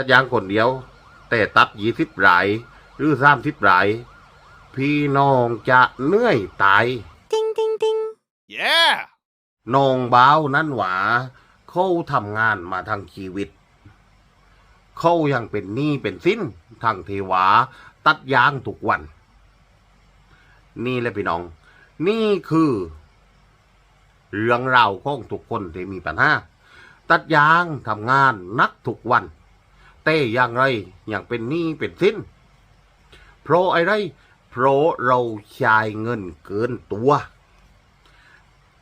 ตัดยางคนเดียว แต่ตัดยี่สิบรายหรือสามสิบราย พี่น้องจะเหนื่อยตาย Ding ding ding. Yeah! น้องบ้าวนั้นหวาเขาทำงานมาทั้งชีวิต เขายังเป็นหนี้เป็นสิ้นทางเทวา ตัดยางทุกวัน นี่แหละพี่น้อง นี่คือ เรื่องราวของทุกคนที่มีปัญหาตัดยางทำงานนักทุกวัน แต่อย่างไรยังเป็นหนี้เป็นสิ้น เพราะอะไร เพราะเราใช้เงินเกินตัว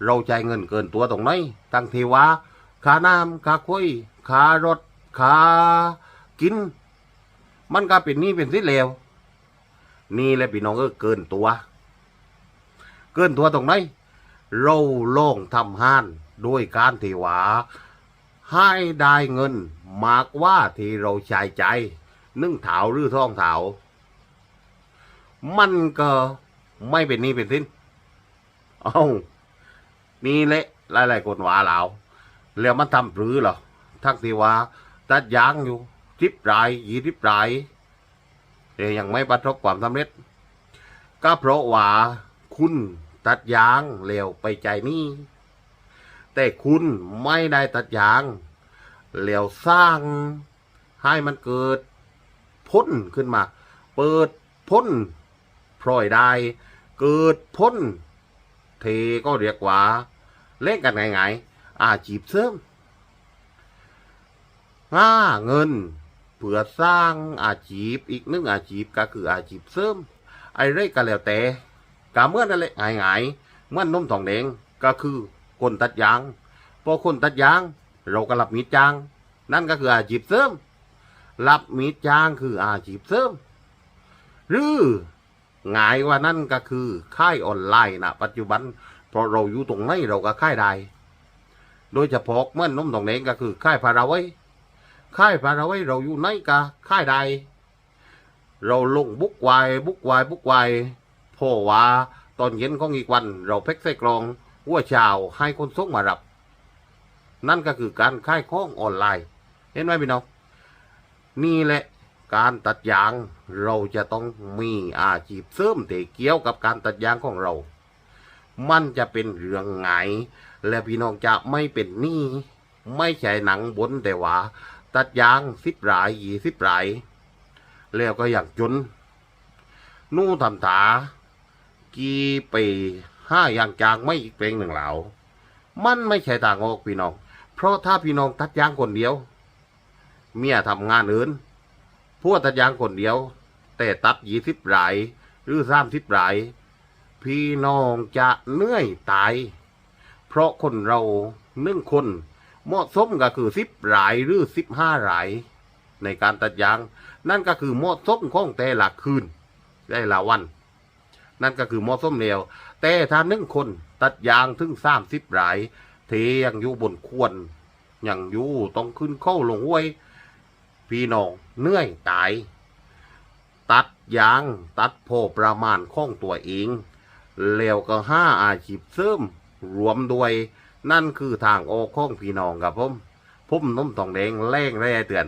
เราจ่ายเงินเกินตัวตรงไหนตั้งทีว่าค่าน้ำค่าคุยค่ารถค่ากิน มันก็เป็นหนี้เป็นสินเลวนี่แหละพี่น้องเออเกินตัว เกินตัวตรงไหนเราลงทำห้านด้วยการที่ว่า ให้ได้เงิน มากว่าที่เราใช้ใจ นึ่งเถาหรือท่องเถามันก็ไม่เป็นนี้เป็นสิ้น เอานี่แหละหลายๆคนว่าเราแล้วมันทำปรือเหรอทั้งที่ว่าตัดยางอยู่ทิบรายยี่ทิบรายแต่ยังไม่ประสบความสำเร็จ ก็เพราะว่าคุณตัดยางแล้วไปใจนี่ แต่คุณไม่ได้ตัดยางแล้วสร้างให้มันเกิดพ้นขึ้นมา เปิดพ้นพลอยได้เกิดพ้นเทก็เรียกว่าเล่นกันง่ายๆอาชีพเสริมห้าเงินเพื่อสร้างอาชีพอีกนึงอาชีพก็คืออาชีพเสริมไอ้เร่ก็แล้วแต่กาเมื่อนั่นแหละง่ายๆเมื่อนนุ่มทองแดงก็คือ คนตัดยางพอคนตัดยาง เราก็รับมีดจ้าง นั่นก็คืออาชีพเสริมรับมีดจ้างคืออาชีพเสริมหรือง่ายกว่านั่นก็คือค่ายออนไลน์นะปัจจุบันเพราะเราอยู่ตรงไหนเราก็ค่ายได้โดยเฉพาะเมื่อนนมตรงนี้ก็คือค่ายพาราไว้ค่ายพาราไว้เราอยู่ไหนก็ค่ายได้เราลงบุกไวายบุกไวายบุกไวายเพราะว่าตอนเย็นของอีกวัน เราเพ็กใส่กรอง หัวเช้าให้คนส่งมารับ นั่นก็คือการค่ายของออนไลน์ เห็นไหมพี่น้องนี่แหละการตัดยางเราจะต้องมีอาชีพเสริมที่เกี่ยวกับการตัดยางของเรา มันจะเป็นเรื่องไงายและพี่น้องจะไม่เป็นหนี้ไม่ใช่หนังบนแต่ว่า ตัดยางสิบรายยี่สิบรายแล้วก็อยากจน นู่ทำตา กี่ปี ห้าอย่างจางไม่อีกเพลงหนึ่งเหล่ามันไม่ใช่ต่างออกพี่น้อง เพราะถ้าพี่น้องตัดยางคนเดียว เมียทำงานอื่นพวกตัดยางคนเดียว แต่ตัดยี่สิบรายหรือสามสิบรายพี่น้องจะเหนื่อยตาย เพราะคนเราหนึ่งคนเหมาะสมก็คือสิบรายหรือสิบห้ารายในการตัดยาง นั่นก็คือเหมาะสมของแต่ละคืนแต่ละวัน นั่นก็คือหมาะสมแล้วแต่ถ้าหนึ่งคนตัดยางถึงสามสิบรายเทยังอยู่บนควรยังอยู่ต้องขึ้นเข้าลงห้วย พี่น้องเหนื่อยตาย ตัดยางตัดพอประมาณของตัวเองแล้วก็ห้าอาชีพเสริมรวมด้วยนั่นคือทางออกของพี่น้องครับผมผมน้มทองแดงแรงแร่เตือน